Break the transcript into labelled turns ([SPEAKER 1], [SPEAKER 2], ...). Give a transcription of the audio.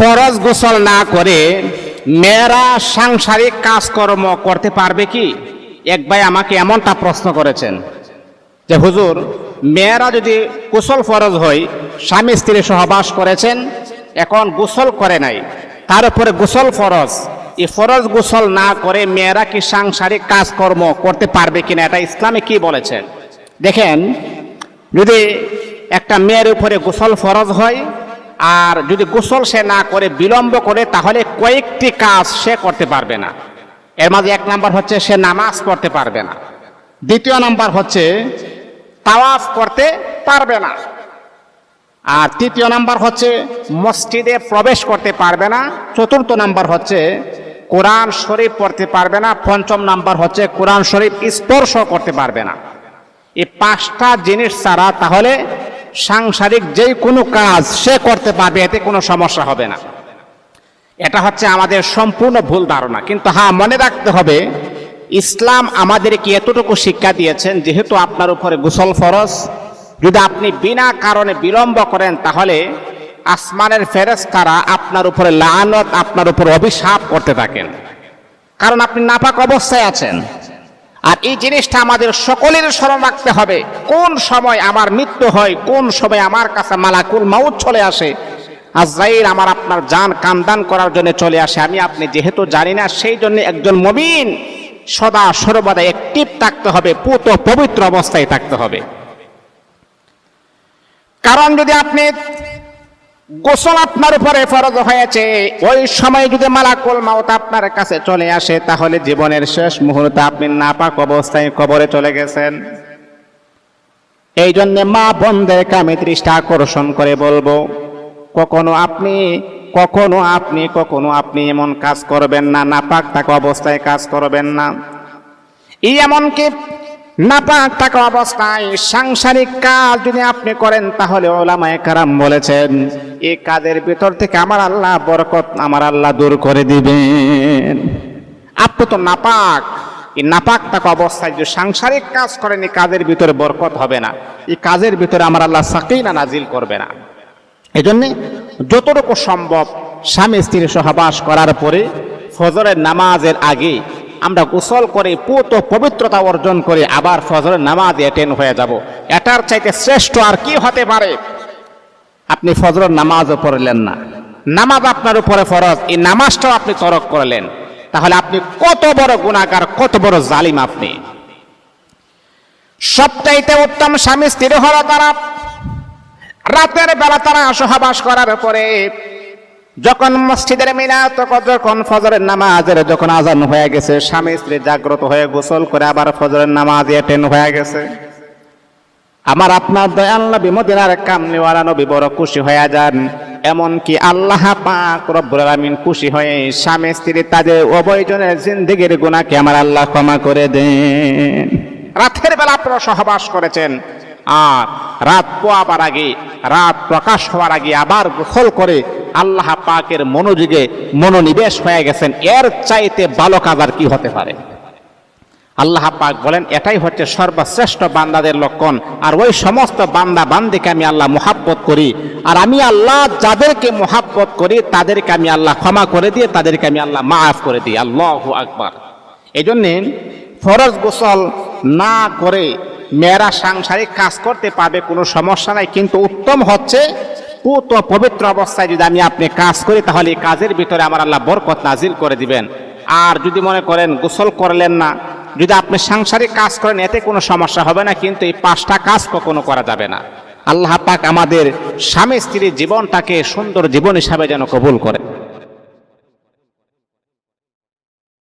[SPEAKER 1] ফরজ গোসল না করে মেয়েরা সাংসারিক কাজকর্ম করতে পারবে কি? এক ভাই আমাকে এমনটা প্রশ্ন করেছেন যে, হুজুর, মেয়েরা যদি গোসল ফরজ হয়, স্বামী স্ত্রী সহবাস করেছেন, এখন গোসল করে নাই, তার উপরে গোসল ফরজ। এই ফরজ গোসল না করে মেয়েরা কি সাংসারিক কাজকর্ম করতে পারবে কিনা, এটা ইসলামে কি বলেছেন? দেখেন, যদি একটা মেয়ের উপরে গোসল ফরজ হয় আর যদি গোসল সে না করে, বিলম্ব করে, তাহলে কয়েকটি কাজ সে করতে পারবে না। এর মাঝে এক নাম্বার হচ্ছে সে নামাজ পড়তে পারবে না। দ্বিতীয় নাম্বার হচ্ছে তাওয়াফ করতে পারবে না। আর তৃতীয় নাম্বার হচ্ছে মসজিদে প্রবেশ করতে পারবে না। চতুর্থ নাম্বার হচ্ছে কোরআন শরীফ পড়তে পারবে না। পঞ্চম নাম্বার হচ্ছে কোরআন শরীফ স্পর্শ করতে পারবে না। এই পাঁচটা জিনিস ছাড়া তাহলে সাংসারিক যে কোনো কাজ সে করতে পারবে, এতে কোনো সমস্যা হবে না। এটা হচ্ছে আমাদের সম্পূর্ণ ভুল ধারণা। কিন্তু হ্যাঁ মনে রাখতে হবে, ইসলাম আমাদেরকে এতটুকু শিক্ষা দিয়েছেন, যেহেতু আপনার উপরে গোসল ফরজ, যদি আপনি বিনা কারণে বিলম্ব করেন, তাহলে আসমানের ফেরেশতারা আপনার উপরে লানত, আপনার উপরে অভিশাপ করতে থাকেন। কারণ আপনি নাপাক অবস্থায় আছেন। আর এই জিনিসটা আমাদের সকলের স্মরণ রাখতে হবে। কোন সময় আমার মৃত্যু হয়, কোন সময় আমার কাছে মালাকুল মাউত চলে আসে। আজরাইল আমার আপনার জান কামদান করার জন্য চলে আসে। আমি আপনি যেহেতু জানি না, সেই জন্য একজন মবিন সদা সর্বদা অ্যাক্টিভ থাকতে হবে, পুত পবিত্র অবস্থায় থাকতে হবে। কারণ যদি আপনি গোসল আপনার উপরে ফরজ হয়েছে। ওই সময় যদি মালাকুল মাউত আপনার কাছে চলে আসে, তাহলে জীবনের শেষ মুহূর্তে আপনি নাপাক অবস্থায় কবরে চলে গেছেন। এই জন্য মা বোনদেরকে আমি দৃষ্টি আকর্ষণ করে বলব, কখনো আপনি কখনো আপনি কখনো আপনি এমন কাজ করবেন না, নাপাক থাকা অবস্থায় কাজ করবেন না। এই এমনকি নাপাক থাকা অবস্থায় সাংসারিক কাজ যদি আপনি করেন, তাহলে ওলামায় কারাম বলেছেন এই কাজের ভিতর থেকে আমার আল্লাহ বরকত আমার আল্লাহ দূর করে দিবেন। আপনি তো নাপাক। এই নাপাক থাকা অবস্থায় যে সাংসারিক কাজ করেন, এই কাজের ভিতরে বরকত হবে না। এই কাজের ভিতরে আমার আল্লাহ সাকিনা নাজিল করবে না। এই জন্যে যতটুকু সম্ভব স্বামী স্ত্রী সহবাস করার পরে ফজরের নামাজের আগে আমরা গোসল করে পুত পবিত্রতা অর্জন করে আবার ফজরের নামাজ অ্যাটেন্ড হয়ে যাব। এটার চাইতে শ্রেষ্ঠ আর কি হতে পারে? আপনি ফজরের নামাজও পড়লেন না। নামাজ আপনার উপরে ফরজ। এই নামাজটাও আপনি তরক করলেন। তাহলে আপনি কত বড় গুণাকার কত বড় জালিম আপনি। সবচাইতে উত্তম স্বামী স্ত্রী হওয়া তারা রাতের বেলা তারা সহবাস করার পরে যখন মসজিদের মিনাত যখন ফজরের নামাজের যখন আজান হয়ে গেছে, স্বামী স্ত্রী জাগ্রত হয়ে গোসল করে আবার ফজরের নামাজ অ্যাটেন্ড হয়ে গেছে। আমার আপনার দয়াল্লা বিমদিনার কামনিওয়ালা নবী বড় খুশি হয়ে যান। এমনকি আল্লাহ পাক রব্বুল আলামিন খুশি হয়ে স্বামী স্ত্রী তাদের উভয়জনের জিন্দেগির গুণাকে আমার আল্লাহ ক্ষমা করে দেন। রাতের বেলা আপনারা সহবাস করেছেন। আর রাত পোয়াবার আগে, রাত প্রকাশ হওয়ার আগে আবার গোসল করে আল্লাহ পাকের মনোযোগে মনোনিবেশ হয়ে গেছেন। এর চাইতে ভালো কাজ আর কি হতে পারে? আল্লাহ পাক বলেন, এটাই হচ্ছে সর্বশ্রেষ্ঠ বান্দাদের লক্ষণ। আর ওই সমস্ত বান্দা বান্দিকে আমি আল্লাহ মোহাব্বত করি। আর আমি আল্লাহ যাদেরকে মোহাব্বত করি, তাদেরকে আমি আল্লাহ ক্ষমা করে দিয়ে, তাদেরকে আমি আল্লাহ মাফ করে দিই। আল্লাহ আকবার। এই জন্যে ফরজ গোসল না করে মেয়েরা সাংসারিক কাজ করতে পারবে কোনো সমস্যা নাই, কিন্তু উত্তম হচ্ছে পুত পবিত্র অবস্থায় যদি আমি আপনি কাজ করি, তাহলে এই কাজের ভিতরে আমার আল্লাহ বরকত নাজিল করে দিবেন। আর যদি মনে করেন গোসল করলেন না, যদি আপনি সাংসারিক কাজ করেন, এতে কোনো সমস্যা হবে না, কিন্তু এই পাঁচটা কাজ কখনো করা যাবে না। আল্লাহ পাক আমাদের স্বামী স্ত্রীর জীবনটাকে সুন্দর জীবন হিসাবে যেন কবুল করেন।